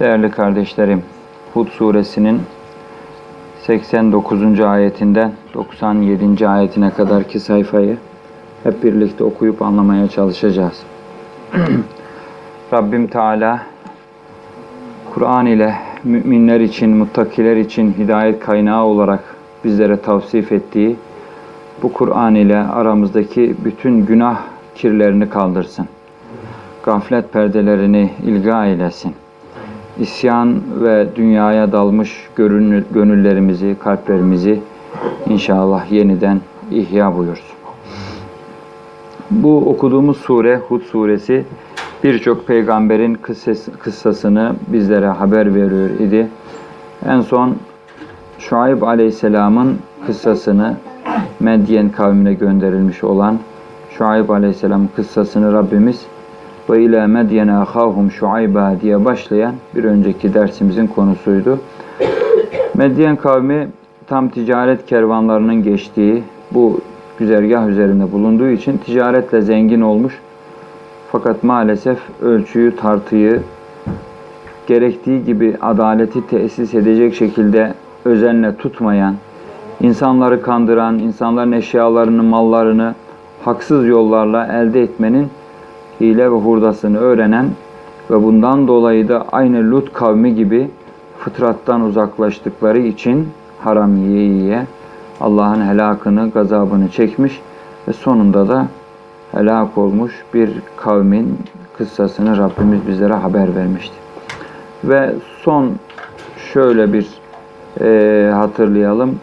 Değerli kardeşlerim, Hud suresinin 89. ayetinden 97. ayetine kadarki sayfayı hep birlikte okuyup anlamaya çalışacağız. Rabbim Teala Kur'an ile müminler için, muttakiler için hidayet kaynağı olarak bizlere tavsif ettiği bu Kur'an ile aramızdaki bütün günah kirlerini kaldırsın. Gaflet perdelerini ilga eylesin. İsyan ve dünyaya dalmış gönüllerimizi, kalplerimizi inşallah yeniden ihya buyursun. Bu okuduğumuz sure Hud suresi birçok peygamberin kıssas- kıssasını bizlere haber veriyor idi. En son Şuayb Aleyhisselam'ın kıssasını Medyen kavmine gönderilmiş olan Şuayb Aleyhisselam kıssasını Rabbimiz ve ile Medyene ahahum Şuayba diye başlayan bir önceki dersimizin konusuydu. Medyen kavmi tam ticaret kervanlarının geçtiği bu güzergah üzerinde bulunduğu için ticaretle zengin olmuş. Fakat maalesef ölçüyü, tartıyı gerektiği gibi adaleti tesis edecek şekilde özenle tutmayan, insanları kandıran, insanların eşyalarını, mallarını haksız yollarla elde etmenin hile ve hurdasını öğrenen ve bundan dolayı da aynı Lut kavmi gibi fıtrattan uzaklaştıkları için haram yiye yiye Allah'ın helakını, gazabını çekmiş ve sonunda da helak olmuş bir kavmin kıssasını Rabbimiz bizlere haber vermişti. Ve son şöyle bir e, hatırlayalım.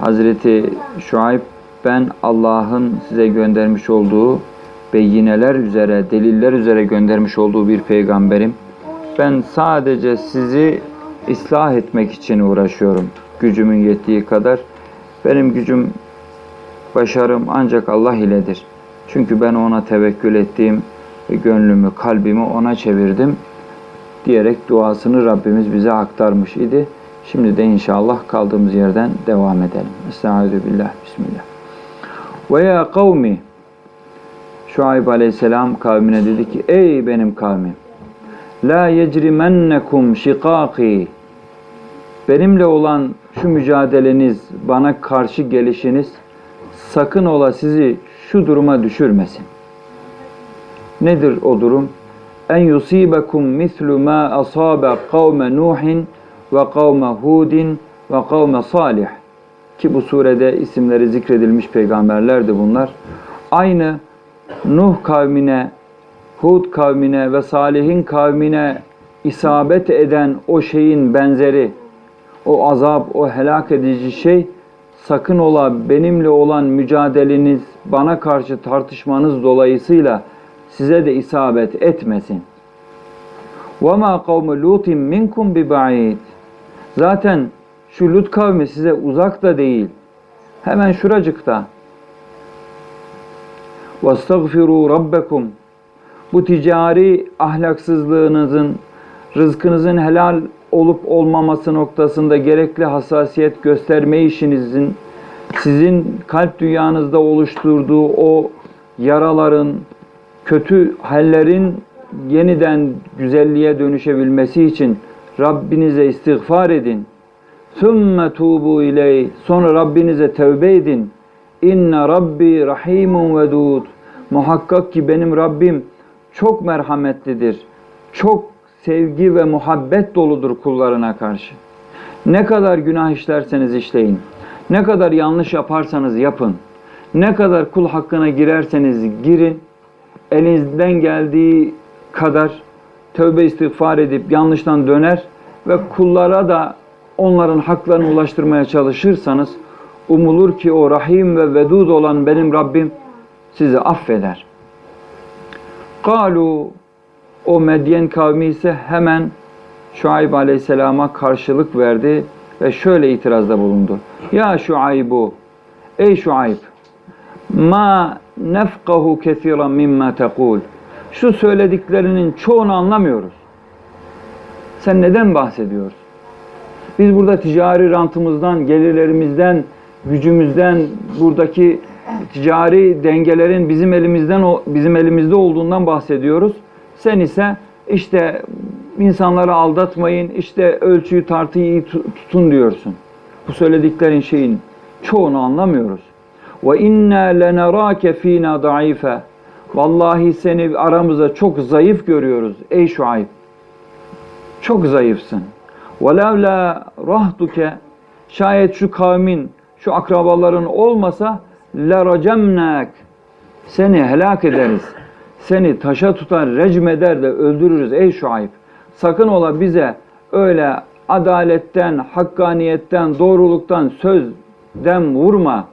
Hazreti Şuayb ben Allah'ın size göndermiş olduğu beyineler üzere, deliller üzere göndermiş olduğu bir peygamberim. Ben sadece sizi ıslah etmek için uğraşıyorum. Gücümün yettiği kadar. Benim gücüm, başarım ancak Allah iledir. Çünkü ben ona tevekkül ettiğim gönlümü, kalbimi ona çevirdim diyerek duasını Rabbimiz bize aktarmış idi. Şimdi de inşallah kaldığımız yerden devam edelim. Estaizu billah, bismillah. Ve ya Şuayb aleyhisselam kavmine dedi ki ey benim kavmim la yecrimennekum şikaki benimle olan şu mücadeleniz bana karşı gelişiniz sakın ola sizi şu duruma düşürmesin. Nedir o durum? En yusibekum mislu ma asabe kavme Nuhin ve kavme Hudin ve kavme Salih. Ki bu surede isimleri zikredilmiş peygamberlerdi bunlar. Aynı Nuh kavmine, Hud kavmine ve Salih'in kavmine isabet eden o şeyin benzeri, o azap, o helak edici şey sakın ola benimle olan mücadeleniz, bana karşı tartışmanız dolayısıyla size de isabet etmesin. وَمَا قَوْمُ لُوتٍ مِنْكُمْ بِبَعِيدٍ Zaten şu Lut kavmi size uzak da değil. Hemen şuracıkta. وَاسْتَغْفِرُوا رَبَّكُمْ Bu ticari ahlaksızlığınızın, rızkınızın helal olup olmaması noktasında gerekli hassasiyet gösterme işinizin, sizin kalp dünyanızda oluşturduğu o yaraların, kötü hallerin yeniden güzelliğe dönüşebilmesi için Rabbinize istiğfar edin. ثُمَّ tubu iley. Sonra Rabbinize tevbe edin. İnne Rabbi rahimun vedud. Muhakkak ki benim Rabbim çok merhametlidir. Çok sevgi ve muhabbet doludur kullarına karşı. Ne kadar günah işlerseniz işleyin. Ne kadar yanlış yaparsanız yapın. Ne kadar kul hakkına girerseniz girin. Elinizden geldiği kadar tövbe istiğfar edip yanlıştan döner ve kullara da onların haklarını ulaştırmaya çalışırsanız umulur ki o rahim ve vedud olan benim Rabbim sizi affeder. Kalu o Medyen kavmi ise hemen Şuayb aleyhisselama karşılık verdi ve şöyle itirazda bulundu. Ya Şuaybu, ey Şuayb, ma nefkahu kesiran mimma tekul. Şu söylediklerinin çoğunu anlamıyoruz. Sen neden bahsediyorsun? Biz burada ticari rantımızdan, gelirlerimizden, gücümüzden, buradaki ticari dengelerin bizim elimizden bizim elimizde olduğundan bahsediyoruz. Sen ise işte insanları aldatmayın, işte ölçüyü tartıyı iyi tutun diyorsun. Bu söylediklerin şeyin çoğunu anlamıyoruz. Ve inna lenerake fina daife. Vallahi seni aramıza çok zayıf görüyoruz ey Şuayb. Çok zayıfsın. Ve levla rahduke şayet şu kavmin şu akrabaların olmasa la racemnek seni helak ederiz. Seni taşa tutar, recmeder de öldürürüz ey Şuayb. Sakın ola bize öyle adaletten, hakkaniyetten, doğruluktan sözden vurma.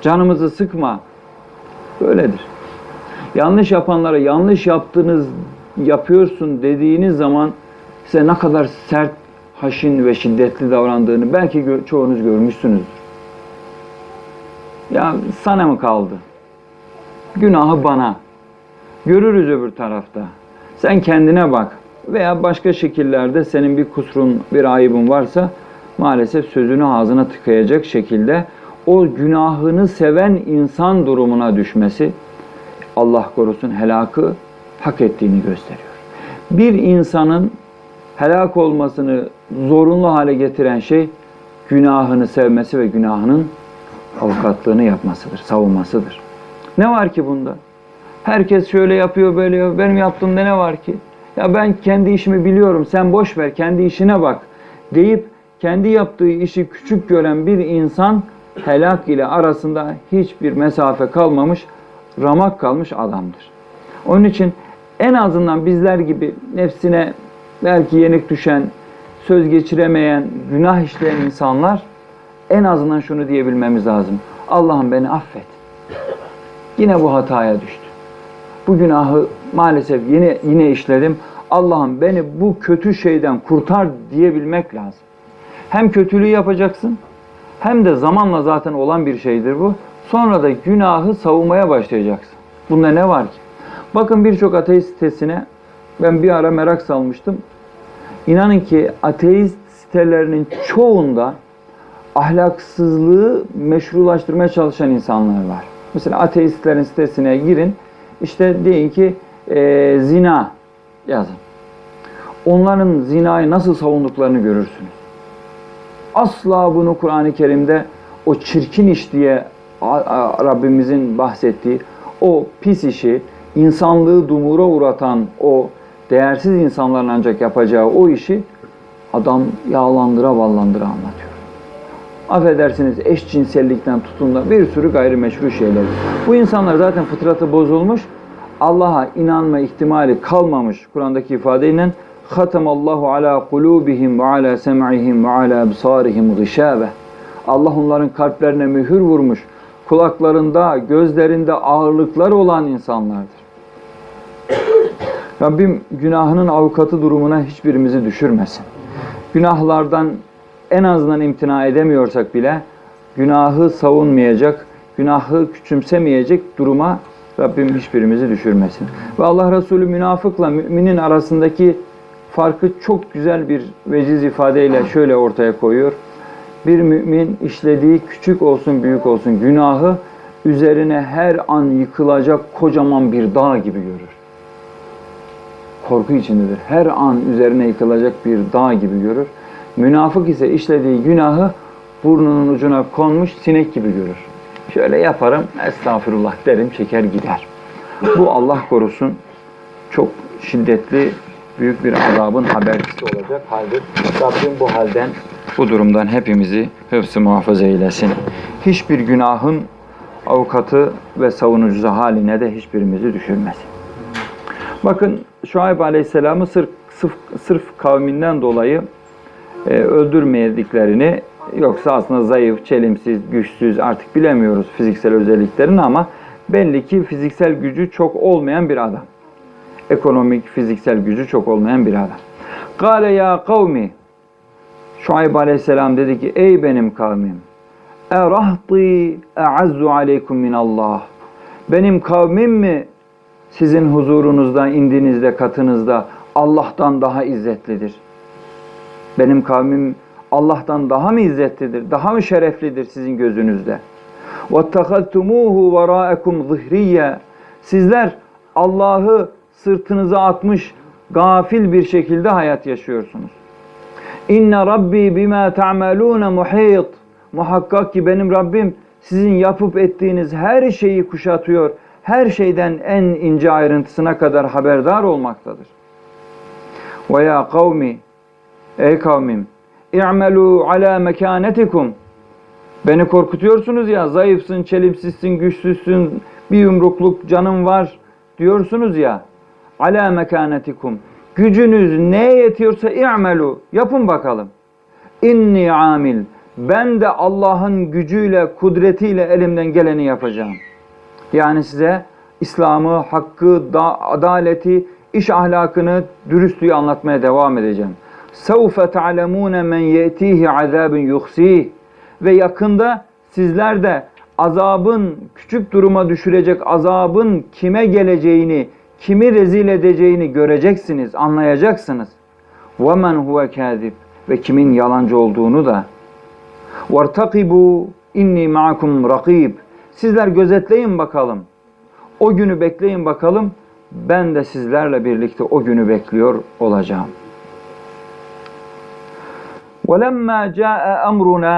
Canımızı sıkma. Böyledir. Yanlış yapanlara yanlış yaptınız, yapıyorsun dediğiniz zaman size ne kadar sert haşin ve şiddetli davrandığını belki gö- çoğunuz görmüşsünüzdür. Ya sana mı kaldı? Günahı bana. Görürüz öbür tarafta. Sen kendine bak. Veya başka şekillerde senin bir kusurun, bir ayıbın varsa maalesef sözünü ağzına tıkayacak şekilde o günahını seven insan durumuna düşmesi Allah korusun helakı hak ettiğini gösteriyor. Bir insanın helak olmasını zorunlu hale getiren şey günahını sevmesi ve günahının avukatlığını yapmasıdır, savunmasıdır. Ne var ki bunda? Herkes şöyle yapıyor, böyle yapıyor. Benim yaptığımda ne var ki? Ya ben kendi işimi biliyorum, sen boş ver, kendi işine bak deyip kendi yaptığı işi küçük gören bir insan helak ile arasında hiçbir mesafe kalmamış, ramak kalmış adamdır. Onun için en azından bizler gibi nefsine belki yenik düşen, söz geçiremeyen, günah işleyen insanlar en azından şunu diyebilmemiz lazım. Allah'ım beni affet. Yine bu hataya düştüm. Bu günahı maalesef yine yine işledim. Allah'ım beni bu kötü şeyden kurtar diyebilmek lazım. Hem kötülüğü yapacaksın hem de zamanla zaten olan bir şeydir bu. Sonra da günahı savunmaya başlayacaksın. Bunda ne var ki? Bakın birçok ateist sitesine ben bir ara merak salmıştım. İnanın ki ateist sitelerinin çoğunda ahlaksızlığı meşrulaştırmaya çalışan insanlar var. Mesela ateistlerin sitesine girin. İşte deyin ki e, zina yazın. Onların zinayı nasıl savunduklarını görürsünüz. Asla bunu Kur'an-ı Kerim'de o çirkin iş diye Rabbimizin bahsettiği o pis işi, insanlığı dumura uğratan o değersiz insanların ancak yapacağı o işi adam yağlandıra ballandıra anlatıyor. Affedersiniz eşcinsellikten tutun da bir sürü gayrimeşru şeyler. Bu insanlar zaten fıtratı bozulmuş. Allah'a inanma ihtimali kalmamış Kur'an'daki ifadeyle Allahu ala kulubihim ve ala sem'ihim ve ala absarihim gışabe. Allah onların kalplerine mühür vurmuş. Kulaklarında, gözlerinde ağırlıklar olan insanlardır. Rabbim günahının avukatı durumuna hiçbirimizi düşürmesin. Günahlardan en azından imtina edemiyorsak bile günahı savunmayacak, günahı küçümsemeyecek duruma Rabbim hiçbirimizi düşürmesin. Ve Allah Resulü münafıkla müminin arasındaki farkı çok güzel bir veciz ifadeyle şöyle ortaya koyuyor. Bir mümin işlediği küçük olsun büyük olsun günahı üzerine her an yıkılacak kocaman bir dağ gibi görür. Korku içindedir. Her an üzerine yıkılacak bir dağ gibi görür. Münafık ise işlediği günahı burnunun ucuna konmuş sinek gibi görür. Şöyle yaparım, estağfurullah derim, çeker gider. Bu Allah korusun çok şiddetli, büyük bir azabın habercisi olacak haldir. Rabbim bu halden, bu durumdan hepimizi hıfzı muhafaza eylesin. Hiçbir günahın avukatı ve savunucusu haline de hiçbirimizi düşürmesin. Bakın Şuayb Aleyhisselam'ı sırf, sırf, sırf kavminden dolayı e, öldürmediklerini yoksa aslında zayıf, çelimsiz, güçsüz artık bilemiyoruz fiziksel özelliklerini ama belli ki fiziksel gücü çok olmayan bir adam. Ekonomik, fiziksel gücü çok olmayan bir adam. Kale ya kavmi Şuayb Aleyhisselam dedi ki ey benim kavmim erahti e'azzu aleykum minallah benim kavmim mi sizin huzurunuzda, indinizde, katınızda Allah'tan daha izzetlidir. Benim kavmim Allah'tan daha mı izzetlidir, daha mı şereflidir sizin gözünüzde? وَاتَّخَذْتُمُوهُ وَرَاءَكُمْ ظِهْرِيَّ Sizler Allah'ı sırtınıza atmış, gafil bir şekilde hayat yaşıyorsunuz. İnne Rabbi bima ta'malun muhit. Muhakkak ki benim Rabbim sizin yapıp ettiğiniz her şeyi kuşatıyor. Her şeyden en ince ayrıntısına kadar haberdar olmaktadır. Ve ya kavmi Ey kavmim i'melu ala mekanetikum Beni korkutuyorsunuz ya zayıfsın, çelimsizsin, güçsüzsün, bir yumrukluk canım var diyorsunuz ya. Ala mekanetikum. Gücünüz neye yetiyorsa i'melu. Yapın bakalım. İnni amil. Ben de Allah'ın gücüyle, kudretiyle elimden geleni yapacağım. Yani size İslam'ı, hakkı, da, adaleti, iş ahlakını, dürüstlüğü anlatmaya devam edeceğim. سَوْفَ تَعْلَمُونَ مَنْ يَأْتِيهِ عَذَابٌ يُخْسِيهِ Ve yakında sizler de azabın, küçük duruma düşürecek azabın kime geleceğini, kimi rezil edeceğini göreceksiniz, anlayacaksınız. وَمَنْ هُوَ كَاذِبٌ Ve kimin yalancı olduğunu da. وَارْتَقِبُوا inni ma'akum rakib. Sizler gözetleyin bakalım. O günü bekleyin bakalım. Ben de sizlerle birlikte o günü bekliyor olacağım. وَلَمَّا جَاءَ أَمْرُنَا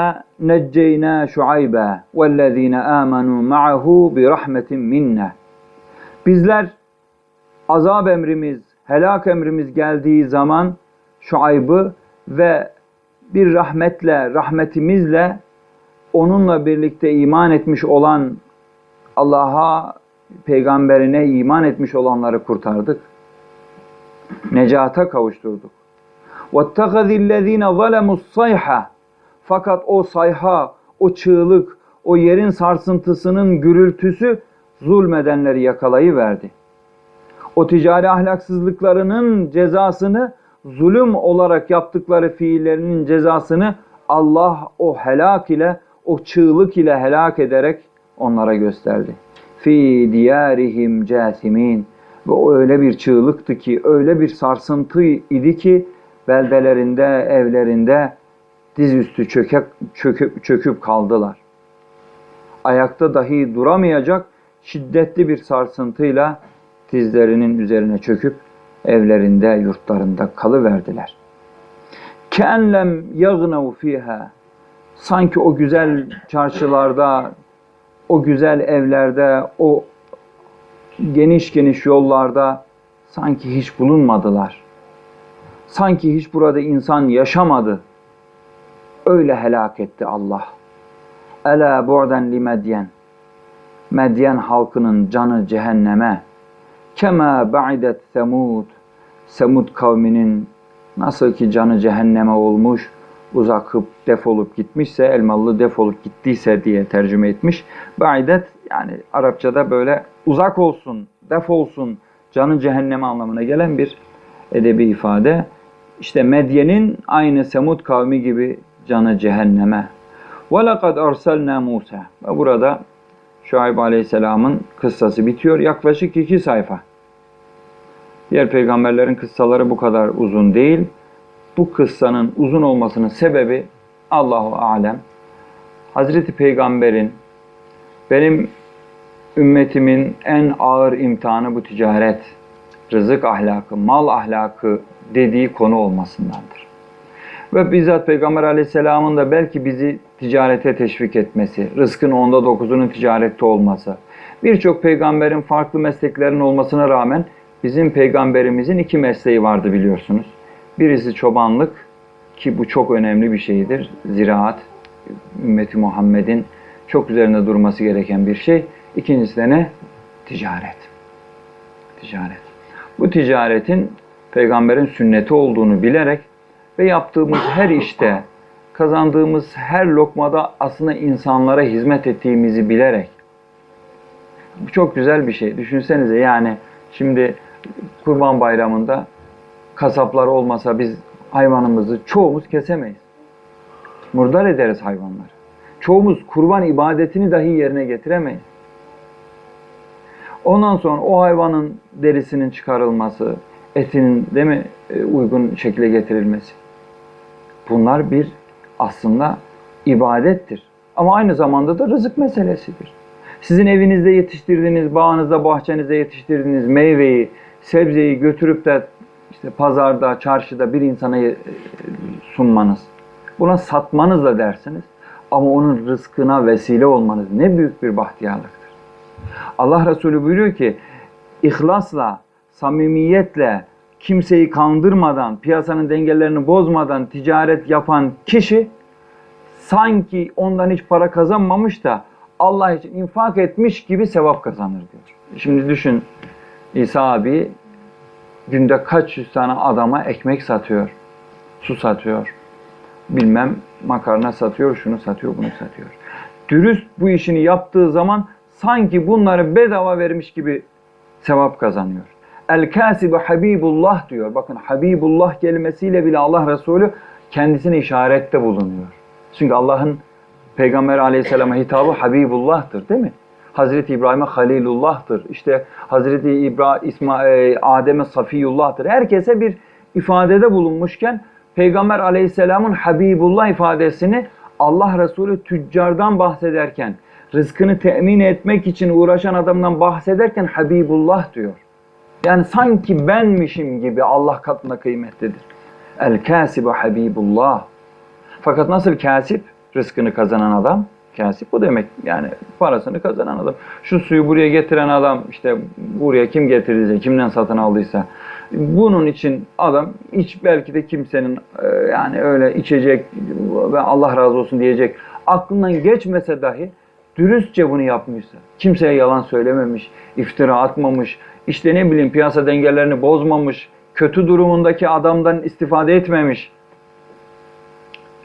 نَجَّيْنَا شُعَيْبًا وَالَّذ۪ينَ آمَنُوا مَعَهُ بِرَحْمَةٍ مِنَّا Bizler azap emrimiz, helak emrimiz geldiği zaman Şuayb'ı ve bir rahmetle, rahmetimizle onunla birlikte iman etmiş olan Allah'a, peygamberine iman etmiş olanları kurtardık. Necata kavuşturduk. وَاتَّخَذِ الَّذ۪ينَ ظَلَمُوا الصَّيْحَةِ Fakat o sayha, o çığlık, o yerin sarsıntısının gürültüsü zulmedenleri yakalayıverdi. O ticari ahlaksızlıklarının cezasını, zulüm olarak yaptıkları fiillerinin cezasını Allah o helak ile, o çığlık ile helak ederek onlara gösterdi. Fi diyarihim casimin ve o öyle bir çığlıktı ki, öyle bir sarsıntı idi ki beldelerinde, evlerinde dizüstü çökek, çöküp, çöküp kaldılar. Ayakta dahi duramayacak şiddetli bir sarsıntıyla dizlerinin üzerine çöküp evlerinde, yurtlarında kalıverdiler. Kenlem yagnav fiha. Sanki o güzel çarşılarda, o güzel evlerde, o geniş geniş yollarda sanki hiç bulunmadılar. Sanki hiç burada insan yaşamadı. Öyle helak etti Allah. Ela bu'den li Medyen. Medyen halkının canı cehenneme. Kema ba'idet Semud. Semud kavminin nasıl ki canı cehenneme olmuş, uzakıp defolup gitmişse, elmalı defolup gittiyse diye tercüme etmiş. Ba'idet yani Arapçada böyle uzak olsun, defolsun, canı cehenneme anlamına gelen bir edebi ifade. İşte Medyen'in aynı Semud kavmi gibi canı cehenneme. وَلَقَدْ أَرْسَلْنَا Musa. Ve burada Şuayb Aleyhisselam'ın kıssası bitiyor. Yaklaşık iki sayfa. Diğer peygamberlerin kıssaları bu kadar uzun değil. Bu kıssanın uzun olmasının sebebi Allahu alem. Hazreti Peygamber'in benim ümmetimin en ağır imtihanı bu ticaret, rızık ahlakı, mal ahlakı dediği konu olmasındandır. Ve bizzat Peygamber aleyhisselamın da belki bizi ticarete teşvik etmesi, rızkın onda dokuzunun ticarette olması, birçok peygamberin farklı mesleklerin olmasına rağmen bizim peygamberimizin iki mesleği vardı biliyorsunuz. Birisi çobanlık ki bu çok önemli bir şeydir. Ziraat, ümmeti Muhammed'in çok üzerinde durması gereken bir şey. İkincisi de ne? Ticaret. Ticaret. Bu ticaretin peygamberin sünneti olduğunu bilerek ve yaptığımız her işte, kazandığımız her lokmada aslında insanlara hizmet ettiğimizi bilerek. Bu çok güzel bir şey. Düşünsenize yani şimdi Kurban Bayramı'nda kasaplar olmasa biz hayvanımızı çoğumuz kesemeyiz. Murdar ederiz hayvanları. Çoğumuz kurban ibadetini dahi yerine getiremeyiz. Ondan sonra o hayvanın derisinin çıkarılması, etinin değil mi e, uygun şekilde getirilmesi. Bunlar bir aslında ibadettir. Ama aynı zamanda da rızık meselesidir. Sizin evinizde yetiştirdiğiniz, bağınızda, bahçenizde yetiştirdiğiniz meyveyi, sebzeyi götürüp de işte pazarda, çarşıda bir insana e, sunmanız, buna satmanız da dersiniz. Ama onun rızkına vesile olmanız ne büyük bir bahtiyarlıktır. Allah Resulü buyuruyor ki, ihlasla, samimiyetle, kimseyi kandırmadan, piyasanın dengelerini bozmadan ticaret yapan kişi sanki ondan hiç para kazanmamış da Allah için infak etmiş gibi sevap kazanır diyor. Şimdi düşün İsa abi günde kaç yüz tane adama ekmek satıyor, su satıyor, bilmem makarna satıyor, şunu satıyor, bunu satıyor. Dürüst bu işini yaptığı zaman sanki bunları bedava vermiş gibi sevap kazanıyor. El kasibu habibullah diyor. Bakın habibullah kelimesiyle bile Allah Resulü kendisine işarette bulunuyor. Çünkü Allah'ın Peygamber aleyhisselama hitabı Habibullah'tır değil mi? Hazreti İbrahim'e Halilullah'tır. İşte Hazreti İbrahim, İsma, e, Adem'e Safiyullah'tır. Herkese bir ifadede bulunmuşken Peygamber aleyhisselamın Habibullah ifadesini Allah Resulü tüccardan bahsederken, rızkını temin etmek için uğraşan adamdan bahsederken Habibullah diyor. Yani sanki benmişim gibi Allah katında kıymetlidir. El kasibu Habibullah. Fakat nasıl kasip? Rızkını kazanan adam. Kasip bu demek. Yani parasını kazanan adam. Şu suyu buraya getiren adam işte buraya kim getirdiyse, kimden satın aldıysa. Bunun için adam hiç belki de kimsenin e, yani öyle içecek ve Allah razı olsun diyecek aklından geçmese dahi dürüstçe bunu yapmışsa, kimseye yalan söylememiş, iftira atmamış, işte ne bileyim piyasa dengelerini bozmamış, kötü durumundaki adamdan istifade etmemiş.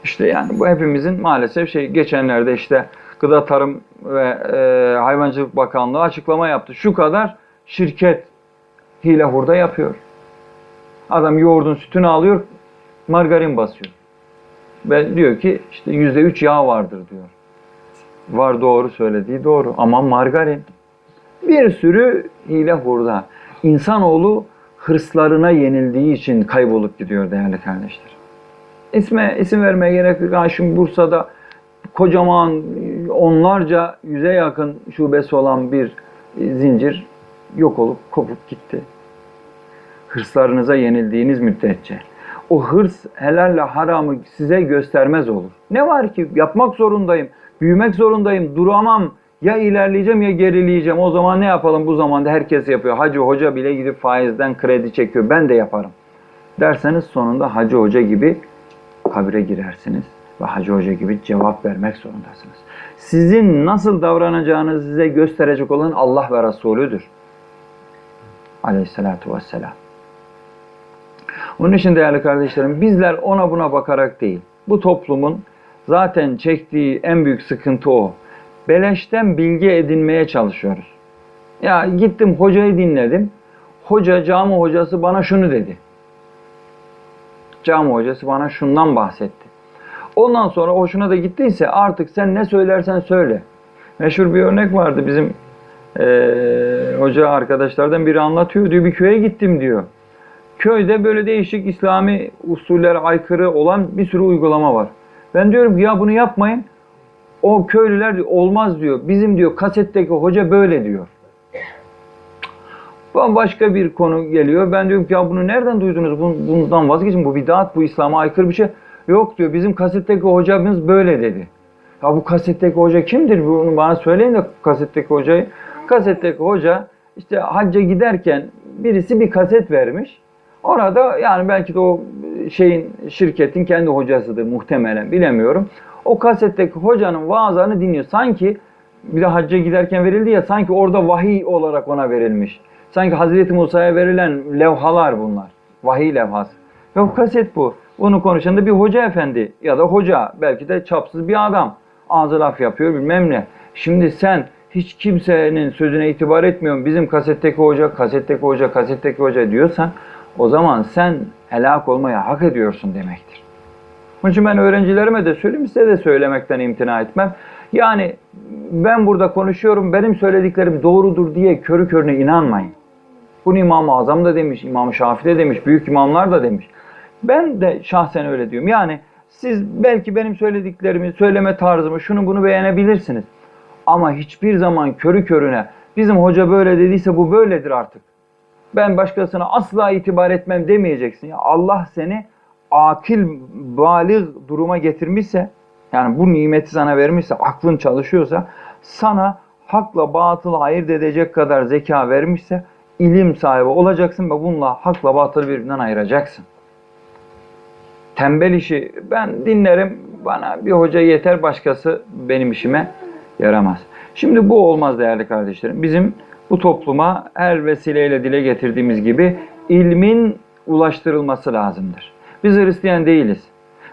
İşte yani bu hepimizin maalesef şey geçenlerde işte Gıda Tarım ve e, Hayvancılık Bakanlığı açıklama yaptı. Şu kadar şirket hile hurda yapıyor. Adam yoğurdun sütünü alıyor, margarin basıyor. Ve diyor ki işte yüzde üç yağ vardır diyor. Var doğru söylediği doğru ama margarin. Bir sürü hile hurda. İnsanoğlu hırslarına yenildiği için kaybolup gidiyor değerli kardeşler. İsme, isim vermeye gerek yok. Ha, Şimdi Bursa'da kocaman onlarca yüze yakın şubesi olan bir zincir yok olup kopup gitti. Hırslarınıza yenildiğiniz müddetçe. O hırs helalle haramı size göstermez olur. Ne var ki yapmak zorundayım, büyümek zorundayım, duramam. Ya ilerleyeceğim ya gerileyeceğim. O zaman ne yapalım bu zamanda herkes yapıyor. Hacı hoca bile gidip faizden kredi çekiyor. Ben de yaparım. Derseniz sonunda hacı hoca gibi kabre girersiniz ve Hacı Hoca gibi cevap vermek zorundasınız. Sizin nasıl davranacağınızı size gösterecek olan Allah ve Resulüdür. Aleyhissalatu vesselam. Onun için değerli kardeşlerim bizler ona buna bakarak değil. Bu toplumun zaten çektiği en büyük sıkıntı o. Beleşten bilgi edinmeye çalışıyoruz. Ya gittim hocayı dinledim. Hoca, cami hocası bana şunu dedi. Cami hocası bana şundan bahsetti. Ondan sonra hoşuna da gittiyse artık sen ne söylersen söyle. Meşhur bir örnek vardı bizim eee, hoca arkadaşlardan biri anlatıyor. Diyor bir köye gittim diyor. Köyde böyle değişik İslami usullere aykırı olan bir sürü uygulama var. Ben diyorum ki ya bunu yapmayın. O köylüler diyor, olmaz diyor. Bizim diyor kasetteki hoca böyle diyor. Bambaşka bir konu geliyor. Ben diyorum ki ya bunu nereden duydunuz? Bun- Bundan vazgeçin. Bu bidat, bu İslam'a aykırı bir şey. Yok diyor bizim kasetteki hocamız böyle dedi. Ya bu kasetteki hoca kimdir? Bunu bana söyleyin de kasetteki hocayı. Kasetteki hoca işte hacca giderken birisi bir kaset vermiş. Orada yani belki de o şeyin şirketin kendi hocasıdır muhtemelen bilemiyorum. O kasetteki hocanın vaazlarını dinliyor. Sanki bir de hacca giderken verildi ya sanki orada vahiy olarak ona verilmiş. Sanki Hazreti Musa'ya verilen levhalar bunlar. Vahiy levhası. Yok kaset bu. Bunu konuşan da bir hoca efendi ya da hoca belki de çapsız bir adam. Ağzı laf yapıyor bilmem ne. Şimdi sen hiç kimsenin sözüne itibar etmiyorsun. Bizim kasetteki hoca, kasetteki hoca, kasetteki hoca diyorsan o zaman sen helak olmaya hak ediyorsun demektir. Onun için ben öğrencilerime de söyleyeyim, size de söylemekten imtina etmem. Yani ben burada konuşuyorum, benim söylediklerim doğrudur diye körü körüne inanmayın. Bunu İmam-ı Azam da demiş, İmam-ı Şafii de demiş, büyük imamlar da demiş. Ben de şahsen öyle diyorum. Yani siz belki benim söylediklerimi, söyleme tarzımı, şunu bunu beğenebilirsiniz. Ama hiçbir zaman körü körüne bizim hoca böyle dediyse bu böyledir artık. ben başkasına asla itibar etmem demeyeceksin. Ya Allah seni akil, balik duruma getirmişse, yani bu nimeti sana vermişse, aklın çalışıyorsa, sana hakla batılı ayırt edecek kadar zeka vermişse, ilim sahibi olacaksın ve bununla hakla batılı birbirinden ayıracaksın. Tembel işi ben dinlerim, bana bir hoca yeter, başkası benim işime yaramaz. Şimdi bu olmaz değerli kardeşlerim. Bizim bu topluma her vesileyle dile getirdiğimiz gibi ilmin ulaştırılması lazımdır. Biz Hristiyan değiliz.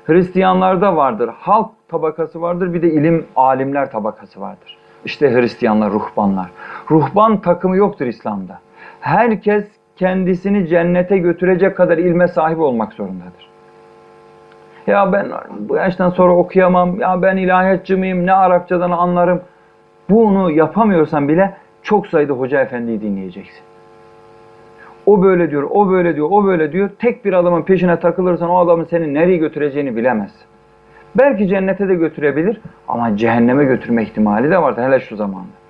Hristiyanlarda vardır, halk tabakası vardır, bir de ilim alimler tabakası vardır. İşte Hristiyanlar, ruhbanlar. Ruhban takımı yoktur İslam'da. Herkes kendisini cennete götürecek kadar ilme sahip olmak zorundadır. Ya ben bu yaştan sonra okuyamam, ya ben ilahiyatçı mıyım, ne Arapçadan anlarım. Bunu yapamıyorsan bile çok sayıda hoca efendiyi dinleyeceksin. O böyle diyor, o böyle diyor, o böyle diyor. Tek bir adamın peşine takılırsan o adamın seni nereye götüreceğini bilemezsin. Belki cennete de götürebilir ama cehenneme götürme ihtimali de vardır hele şu zamanda.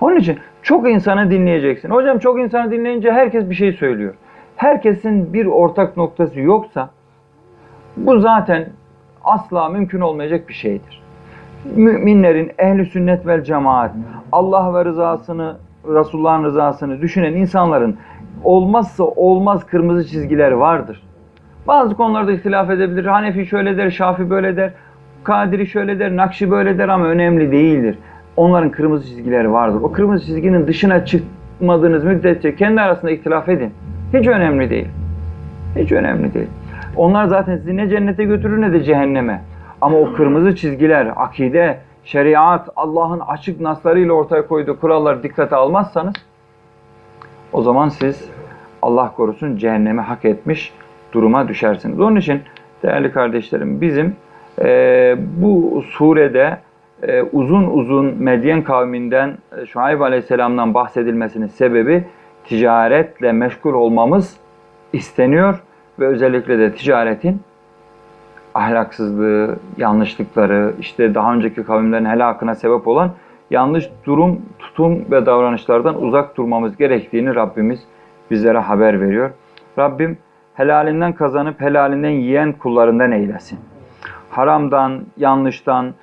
Onun için çok insanı dinleyeceksin. Hocam çok insanı dinleyince herkes bir şey söylüyor. Herkesin bir ortak noktası yoksa bu zaten asla mümkün olmayacak bir şeydir. Müminlerin ehli sünnet vel cemaat, Allah ve rızasını, Resulullah'ın rızasını düşünen insanların olmazsa olmaz kırmızı çizgiler vardır. Bazı konularda ihtilaf edebilir. Hanefi şöyle der, Şafi böyle der, Kadiri şöyle der, Nakşi böyle der ama önemli değildir. Onların kırmızı çizgileri vardır. O kırmızı çizginin dışına çıkmadığınız müddetçe kendi arasında ihtilaf edin. Hiç önemli değil. Hiç önemli değil. Onlar zaten sizi ne cennete götürür ne de cehenneme. Ama o kırmızı çizgiler, akide, şeriat, Allah'ın açık naslarıyla ortaya koyduğu kuralları dikkate almazsanız o zaman siz Allah korusun cehennemi hak etmiş duruma düşersiniz. Onun için değerli kardeşlerim bizim e, bu surede e, uzun uzun Medyen kavminden e, Şuayb Aleyhisselam'dan bahsedilmesinin sebebi ticaretle meşgul olmamız isteniyor ve özellikle de ticaretin ahlaksızlığı, yanlışlıkları, işte daha önceki kavimlerin helakına sebep olan yanlış durum, tutum ve davranışlardan uzak durmamız gerektiğini Rabbimiz bizlere haber veriyor. Rabbim helalinden kazanıp helalinden yiyen kullarından eylesin. Haramdan, yanlıştan,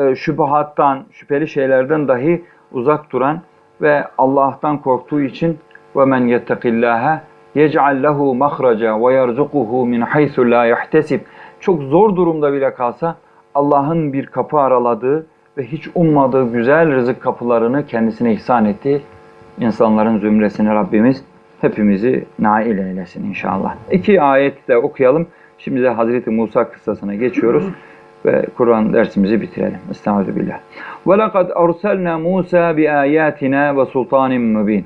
e, şüphattan, şüpheli şeylerden dahi uzak duran ve Allah'tan korktuğu için ve men yettekillâhe yec'al lehu mahraca ve yerzukuhu min haythu la yahtesib. Çok zor durumda bile kalsa Allah'ın bir kapı araladığı ve hiç ummadığı güzel rızık kapılarını kendisine ihsan ettiği insanların zümresine Rabbimiz hepimizi nail eylesin inşallah. İki ayet de okuyalım. Şimdi de Hazreti Musa kıssasına geçiyoruz ve Kur'an dersimizi bitirelim. Estaizu billah. Ve lekad arsalna Musa bi ayatina ve sultanin mubin.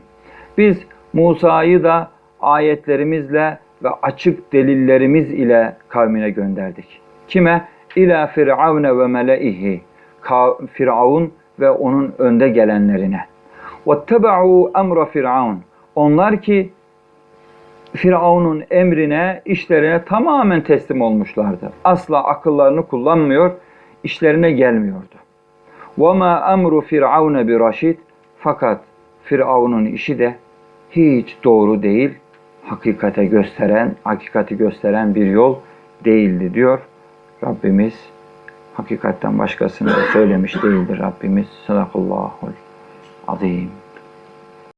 Biz Musa'yı da ayetlerimizle ve açık delillerimiz ile kavmine gönderdik. Kime? İlâ firavne ve meleihi. Firavun ve onun önde gelenlerine. وَاتَّبَعُوا اَمْرَ firavun. Onlar ki Firavun'un emrine, işlerine tamamen teslim olmuşlardı. Asla akıllarını kullanmıyor, işlerine gelmiyordu. وَمَا اَمْرُ فِرْعَوْنَ بِرَشِدٍ Fakat Firavun'un işi de hiç doğru değil, hakikate gösteren, hakikati gösteren bir yol değildi diyor. Rabbimiz hakikatten başkasını da söylemiş değildir Rabbimiz. Sadakallahul azim.